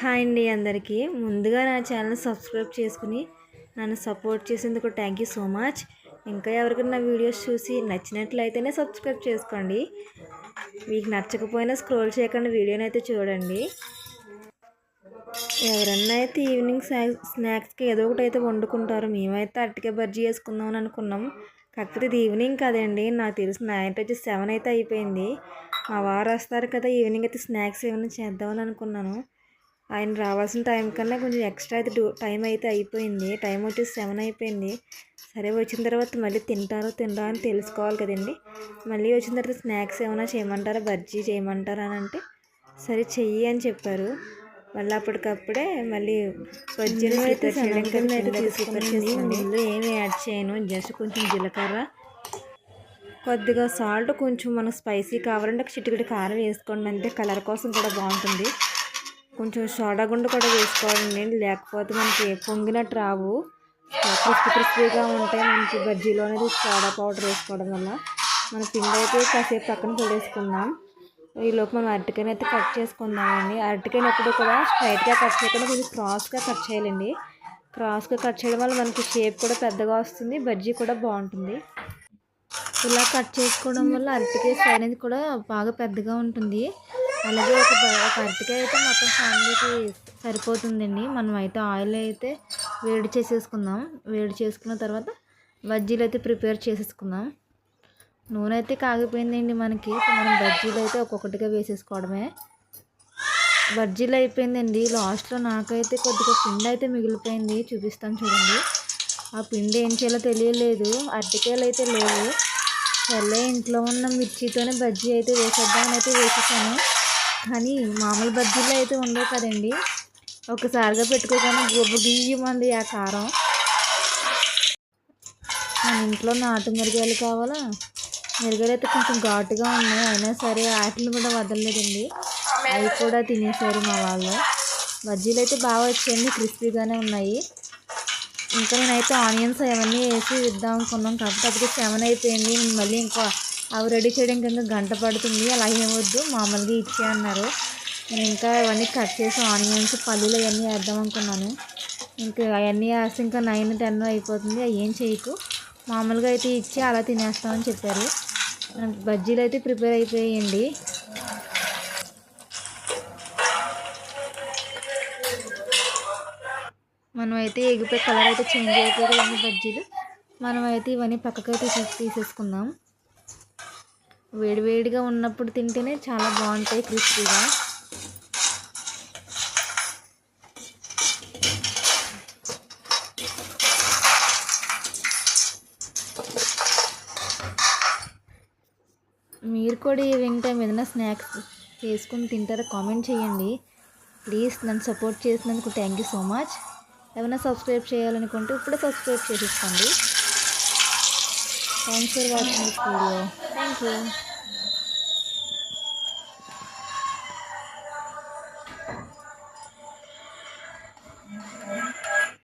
Hi అండి అందరికీ. ముందుగా నా ఛానల్ సబ్స్క్రైబ్ చేసుకుని నన్ను సపోర్ట్ చేసేందుకు థ్యాంక్ యూ సో మచ్. ఇంకా ఎవరికైనా నా వీడియోస్ చూసి నచ్చినట్లయితేనే సబ్స్క్రైబ్ చేసుకోండి. మీకు నచ్చకపోయినా స్క్రోల్ చేయకుండా వీడియోని అయితే చూడండి. ఎవరన్నా అయితే ఈవినింగ్ స్నాక్స్ స్నాక్స్కి ఏదో ఒకటి అయితే వండుకుంటారు. మేమైతే అట్టికే బజ్జీ వేసుకుందాం అని అనుకున్నాం. కాకపోతే ఇది ఈవినింగ్ కదండి. నాకు తెలిసి నైట్ వచ్చి సెవెన్ అయితే అయిపోయింది. మా వారు వస్తారు కదా ఈవినింగ్ అయితే స్నాక్స్ ఏమైనా చేద్దామని అనుకున్నాను. ఆయన రావాల్సిన టైం కన్నా కొంచెం ఎక్స్ట్రా అయితే టైం అయితే అయిపోయింది. టైం వచ్చేసి సెవెన్ అయిపోయింది. సరే వచ్చిన తర్వాత మళ్ళీ తింటారో తినరా అని తెలుసుకోవాలి కదండి. మళ్ళీ వచ్చిన తర్వాత స్నాక్స్ ఏమైనా చేయమంటారా బజ్జీ చేయమంటారా అని అంటే సరే చెయ్యి అని చెప్పారు. మళ్ళీ అప్పటికప్పుడే మళ్ళీ బజ్జీలు అయితే తీసుకున్నాను ముందు ఏమి యాడ్ చేయను జస్ట్ కొంచెం జీలకర్ర కొద్దిగా సాల్ట్ కొంచెం మనకు స్పైసీ కావాలంటే చిటికటి కారం వేసుకోండి అంటే కలర్ కోసం కూడా బాగుంటుంది. కొంచెం సోడా గుండు కూడా వేసుకోవాలండి. లేకపోతే మనకి పొంగినట్టు రావు. క్రిస్పీ క్రిస్పీగా ఉంటాయి. మనకి బజ్జీలో అనేది సోడా పౌడర్ వేసుకోవడం వల్ల. మన పిండి అయితే కాసేపు పక్కన పడేసుకుందాం. ఈలోపు మనం అరటికాయని అయితే కట్ చేసుకుందామండి. అరటికాయని ఎప్పుడు కూడా స్ట్రైట్గా కట్ చేయకుండా కొంచెం క్రాస్గా కట్ చేయాలండి. క్రాస్గా కట్ చేయడం వల్ల మనకి షేప్ కూడా పెద్దగా వస్తుంది. బజ్జీ కూడా బాగుంటుంది. ఇలా కట్ చేసుకోవడం వల్ల అరటికాయ సైజ్ అనేది కూడా బాగా పెద్దగా ఉంటుంది. అలాగే ఒక ఒక అరటికాయ అయితే మొత్తం ఫ్యామిలీకి సరిపోతుందండి. మనం అయితే ఆయిల్ అయితే వేడి చేసేసుకుందాం. వేడి చేసుకున్న తర్వాత బజ్జీలు అయితే ప్రిపేర్ చేసేసుకుందాం. నూనె అయితే కాగిపోయిందండి మనకి. మనం బజ్జీలు అయితే ఒక్కొక్కటిగా వేసేసుకోవడమే. బజ్జీలు అయిపోయిందండి. లాస్ట్లో నాకైతే కొద్దిగా పిండి అయితే మిగిలిపోయింది. చూపిస్తాను చూడండి. ఆ పిండి ఏం చేయాలో తెలియలేదు. అరటికాయలు అయితే లేవు. సర్లే ఇంట్లో ఉన్న మిర్చితోనే బజ్జీ అయితే వేసేద్దామని అయితే వేసేసాను. కానీ మామూలు బజ్జీలు అయితే ఉండవు కదండి. ఒకసారిగా పెట్టుకోగానే గుబ్బ గీయమంది ఆ కారం. మన ఇంట్లో నాటు మిరగాయలు కావాలా? మిరగాయలు అయితే కొంచెం ఘాటుగా ఉన్నాయి. అయినా సరే వాటిని కూడా వదలలేదండి. అవి కూడా తినేసారు మా వాళ్ళు. బజ్జీలు అయితే బాగా వచ్చాయండి. క్రిస్పీగానే ఉన్నాయి. ఇంకా నేనైతే ఆనియన్స్ అవన్నీ వేసి ఇద్దాం అనుకున్నాం. కాబట్టి అప్పుడు సెవెన్ అయిపోయింది. మళ్ళీ ఇంకా అవి రెడీ చేయడానికి ఇంకా గంట పడుతుంది. అలా ఏమొద్దు మామూలుగా ఇచ్చే అన్నారు. నేను ఇంకా ఇవన్నీ కట్ చేసి ఆనియన్స్ పల్లీలు అవన్నీ వేద్దాం అనుకున్నాను. ఇంకా అవన్నీ వేస్తే ఇంకా నైన్ టెన్ అయిపోతుంది. అవి ఏం చేయకు. మామూలుగా అయితే ఇచ్చి అలా తినేస్తామని చెప్పారు. బజ్జీలు అయితే ప్రిపేర్ అయిపోయాయండి. మనం అయితే ఎగిపోయి కలర్ అయితే చేంజ్ అయిపోయి కదండి బజ్జీలు. మనం అయితే ఇవన్నీ పక్కకైతే తీసేసుకుందాం. వేడివేడిగా ఉన్నప్పుడు తింటేనే చాలా బాగుంటాయి క్రిస్పీగా. మీరు కూడా ఈవినింగ్ టైం ఏదైనా స్నాక్స్ చేసుకుని తింటారా కామెంట్ చేయండి. ప్లీజ్ నన్ను సపోర్ట్ చేసినందుకు థ్యాంక్ యూ సో మచ్. ఏమైనా సబ్స్క్రైబ్ చేయాలనుకుంటే ఇప్పుడే సబ్స్క్రైబ్ చేసేసుకోండి. Thanks for watching this video. Thank you.